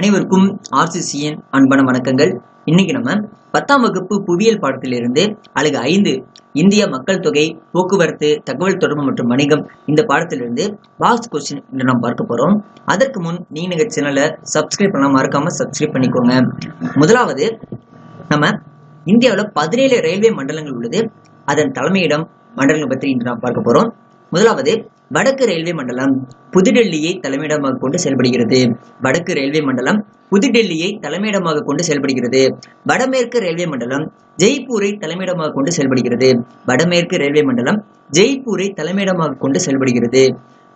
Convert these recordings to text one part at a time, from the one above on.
அனைவருக்கும் ஆர்சிசியின் அன்பான வணக்கங்கள். இன்னைக்கு நம்ம பத்தாம் வகுப்பு புவியியல் பாடத்திலிருந்து அழகு ஐந்து இந்திய மக்கள் தொகை போக்குவரத்து தகவல் தொடர்பு மற்றும் வணிகம் இந்த பாடத்திலிருந்து பாக்ஸ் கொஸ்டின் என்று நாம் பார்க்க போறோம். அதற்கு முன் நீங்க எங்க சேனலை சப்ஸ்கிரைப் பண்ண மறக்காம சப்ஸ்கிரைப் பண்ணிக்கோங்க. முதலாவது நம்ம இந்தியாவில் பதினேழு ரயில்வே மண்டலங்கள் உள்ளது. அதன் தலைமையிடம் மண்டலங்கள் பற்றி இன்று நாம் பார்க்க போறோம். முதலாவது வடக்கு ரயில்வே மண்டலம் புதுடெல்லியை தலைமையிடமாக கொண்டு செயல்படுகிறது. வடக்கு ரயில்வே மண்டலம் புதுடெல்லியை தலைமையிடமாக கொண்டு செயல்படுகிறது. வடமேற்கு ரயில்வே மண்டலம் ஜெய்ப்பூரை தலைமையிடமாக கொண்டு செயல்படுகிறது. வடமேற்கு ரயில்வே மண்டலம் ஜெய்ப்பூரை தலைமையிடமாக கொண்டு செயல்படுகிறது.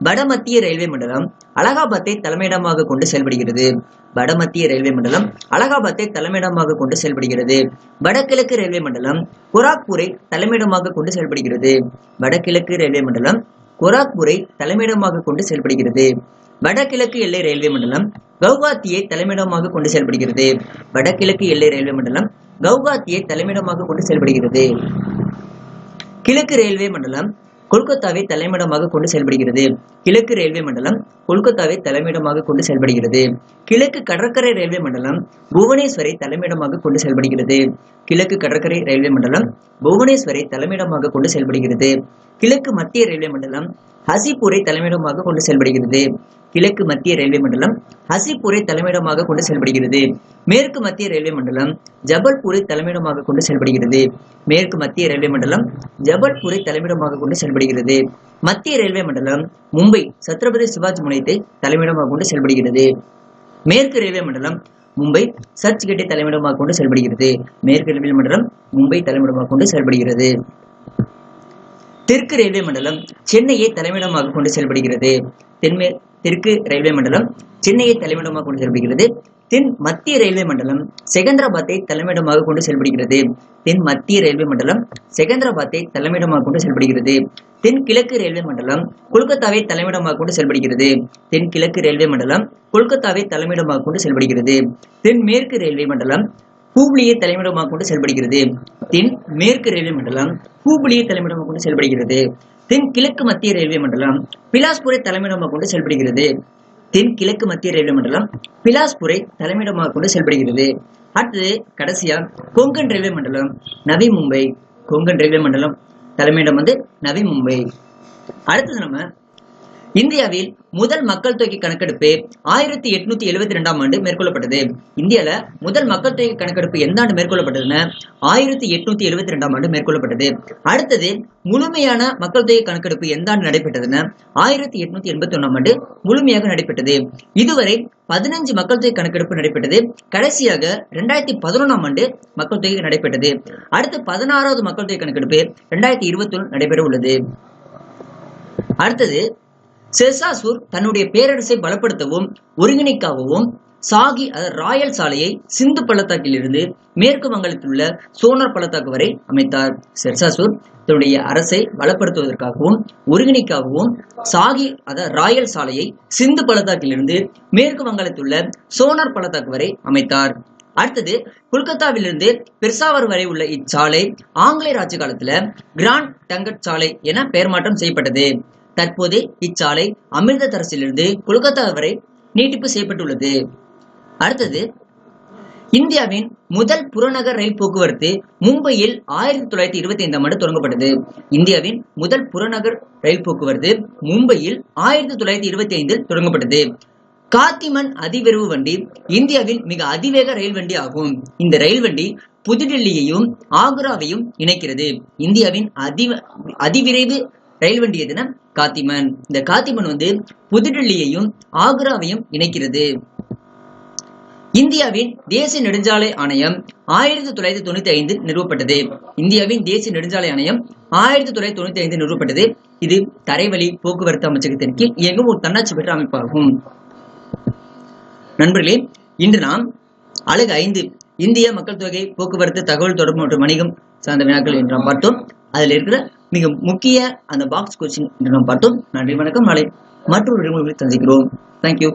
வடமத்திய ரயில்வே மண்டலம் அலகாபாத்தை தலைமையிடமாக கொண்டு செயல்படுகிறது. வடமத்திய ரயில்வே மண்டலம் அலகாபாத்தை தலைமையிடமாக கொண்டு செயல்படுகிறது. வடகிழக்கு ரயில்வே மண்டலம் குராக்பூரை தலைமையிடமாக கொண்டு செயல்படுகிறது. வடகிழக்கு ரயில்வே மண்டலம் கோராக்பூரை தலைமையிடமாக கொண்டு செயல்படுகிறது. வடகிழக்கு எல்லை ரயில்வே மண்டலம் கவுகாத்தியை தலைமையிடமாக கொண்டு செயல்படுகிறது. வடகிழக்கு எல்லை ரயில்வே மண்டலம் கவுகாத்தியை தலைமையிடமாக கொண்டு செயல்படுகிறது. கிழக்கு ரயில்வே மண்டலம் கொல்கத்தாவை தலைமையிடமாக கொண்டு செயல்படுகிறது. கிழக்கு ரயில்வே மண்டலம் கொல்கத்தாவை தலைமையிடமாக கொண்டு செயல்படுகிறது. கிழக்கு கடற்கரை ரயில்வே மண்டலம் புவனேஸ்வரை தலைமையிடமாக கொண்டு செயல்படுகிறது. கிழக்கு கடற்கரை ரயில்வே மண்டலம் புவனேஸ்வரை தலைமையிடமாக கொண்டு செயல்படுகிறது. கிழக்கு மத்திய ரயில்வே மண்டலம் ஹசிபூரை தலைமையிடமாக கொண்டு செயல்படுகிறது. கிழக்கு மத்திய ரயில்வே மண்டலம் ஹசிப்பூரை தலைமையிடமாக கொண்டு செயல்படுகிறது. மேற்கு மத்திய ரயில்வே மண்டலம் ஜபல்பூரை தலைமையிடமாக கொண்டு செயல்படுகிறது. மேற்கு மத்திய ரயில்வே மண்டலம் ஜபல்பூரை தலைமையிடமாக கொண்டு செயல்படுகிறது. மத்திய ரயில்வே மண்டலம் மும்பை சத்ரபதி சிவாஜி முனையத்தை தலைமையிடமாக கொண்டு செயல்படுகிறது. மேற்கு ரயில்வே மண்டலம் மும்பை சர்ச் கேட்டை தலைமையிடமாக கொண்டு செயல்படுகிறது. மேற்கு ரயில்வே மண்டலம் மும்பை தலைமையிடமாக கொண்டு செயல்படுகிறது. தெற்கு ரயில்வே மண்டலம் சென்னையை தலைமையிடமாக கொண்டு செயல்படுகிறது. தென்மே தெற்கு ரயில்வே மண்டலம் சென்னையை தலைமையிடமாக கொண்டு செயல்படுகிறது தென் மத்திய ரயில்வே மண்டலம் செகந்திராபாத்தை தலைமையிடமாக கொண்டு செயல்படுகிறது தென் மத்திய ரயில்வே மண்டலம் செகந்திராபாத்தை தலைமையிடமாக கொண்டு செயல்படுகிறது தென் கிழக்கு ரயில்வே மண்டலம் கொல்கத்தாவை தலைமையிடமாக கொண்டு செயல்படுகிறது தென் கிழக்கு ரயில்வே மண்டலம் கொல்கத்தாவை தலைமையிடமாக கொண்டு செயல்படுகிறது தென் மேற்கு ரயில்வே மண்டலம் ஹூப்ளியை தலைமையிடமாக கொண்டு செயல்படுகிறது தென் மேற்கு ரயில்வே மண்டலம் ஹூப்ளியை தலைமையிடமாக கொண்டு செயல்படுகிறது தென் கிழக்கு மத்திய ரயில்வே மண்டலம் பிலாஸ்பூரை தலைமையிடமாக கொண்டு செயல்படுகிறது. தென் கிழக்கு மத்திய ரயில்வே மண்டலம் பிலாஸ்பூரை தலைமையிடமாக கொண்டு செயல்படுகிறது. அடுத்தது கடைசியா கொங்கன் ரயில்வே மண்டலம் நவி மும்பை கொங்கன் ரயில்வே மண்டலம் தலைமையிடம் வந்து நவி மும்பை. அடுத்தது நம்ம இந்தியாவில் முதல் மக்கள் தொகை கணக்கெடுப்பு ஆயிரத்தி எட்நூத்தி எழுபத்தி ரெண்டாம் ஆண்டு மேற்கொள்ளப்பட்டது. இந்தியால முதல் மக்கள் தொகை கணக்கெடுப்பு எந்த ஆண்டு மேற்கொள்ளப்பட்டதுன்னா ஆயிரத்தி எட்நூத்தி எழுபத்தி ரெண்டாம் ஆண்டு மேற்கொள்ளப்பட்டது. அடுத்தது முழுமையான மக்கள் தொகை கணக்கெடுப்பு எந்த ஆண்டு நடைபெற்றதுன்னா ஆயிரத்தி எட்நூத்தி எண்பத்தி ஒன்னாம் ஆண்டு முழுமையாக நடைபெற்றது. இதுவரை பதினஞ்சு மக்கள் தொகை கணக்கெடுப்பு நடைபெற்றது. கடைசியாக ரெண்டாயிரத்தி பதினொன்றாம் ஆண்டு மக்கள் தொகை நடைபெற்றது. அடுத்து பதினாறாவது மக்கள் தொகை கணக்கெடுப்பு ரெண்டாயிரத்தி இருபத்தி ஒன்று நடைபெற உள்ளது அடுத்தது செசாசூர் தன்னுடைய பேரரசை பலப்படுத்தவும் ஒருங்கிணைக்காகவும் சாகி ராயல் சாலையை சிந்து பள்ளத்தாக்கிலிருந்து மேற்கு வங்கத்தில் உள்ள சோனார் பள்ளத்தாக்கு வரை அமைத்தார். செர்சாசூர் தன்னுடைய அரசை பலப்படுத்துவதற்காகவும் ஒருங்கிணைக்காகவும் சாகி அத ராயல் சாலையை சிந்து பள்ளத்தாக்கிலிருந்து மேற்கு வங்கத்தில் உள்ள சோனார் பள்ளத்தாக்கு வரை அமைத்தார். அடுத்தது கொல்கத்தாவிலிருந்து பெர்சாவர் வரை உள்ள இச்சாலை ஆங்கிலேயர் ஆட்சி காலத்துல கிராண்ட் டங்கட் சாலை என பெயர் மாற்றம் செய்யப்பட்டது. தற்போது இச்சாலை அமிர்தசரஸிலிருந்து கொல்கத்தா வரை நீட்டிப்பு செய்யப்பட்டுள்ளது. அடுத்தது இந்தியாவின் முதல் புறநகர் ரயில் போக்குவரத்து மும்பையில் ஆயிரத்தி தொள்ளாயிரத்தி இருபத்தி ஐந்தாம் ஆண்டு தொடங்கப்பட்டது. இந்தியாவின் முதல் புறநகர் ரயில் போக்குவரத்து மும்பையில் ஆயிரத்தி தொள்ளாயிரத்தி இருபத்தி ஐந்தில் தொடங்கப்பட்டது. காத்திமன் அதிவிரைவு வண்டி இந்தியாவின் மிக அதிவேக ரயில் வண்டி ஆகும். இந்த ரயில் வண்டி புதுடெல்லியையும் ஆக்ராவையும் இணைக்கிறது. இந்தியாவின் அதி அதிவிரைவு ரயில் வண்டி எதுனா காத்திமன். இந்த காத்திமன் வந்து புதுடெல்லியையும் ஆக்ராவையும் இணைக்கிறது. இந்தியாவின் தேசிய நெடுஞ்சாலை ஆணையம் ஆயிரத்தி தொள்ளாயிரத்தி தொண்ணூத்தி ஐந்து நிறுவப்பட்டது. இந்தியாவின் தேசிய நெடுஞ்சாலை ஆணையம் ஆயிரத்தி தொள்ளாயிரத்தி தொண்ணூத்தி ஐந்து நிறுவப்பட்டது. இது தரைவழி போக்குவரத்து அமைச்சகத்தின் கீழ் இயங்கும் ஒரு தன்னாட்சி பெற்ற அமைப்பாகும். நண்பர்களே இன்று நாம் அழகு ஐந்து இந்திய மக்கள் தொகை போக்குவரத்து தகவல் தொடர்பு மற்றும் வணிகம் சார்ந்த வினாக்கள் என்று நாம் பார்த்தோம். அதில் இருக்கிற மிக முக்கிய அந்த பாக்ஸ் கொஸ்டின் என்று நாம் பார்த்தோம். நன்றி வணக்கம். நாளை மற்றொரு விடுமுறை சந்திக்கிறோம். தேங்க்யூ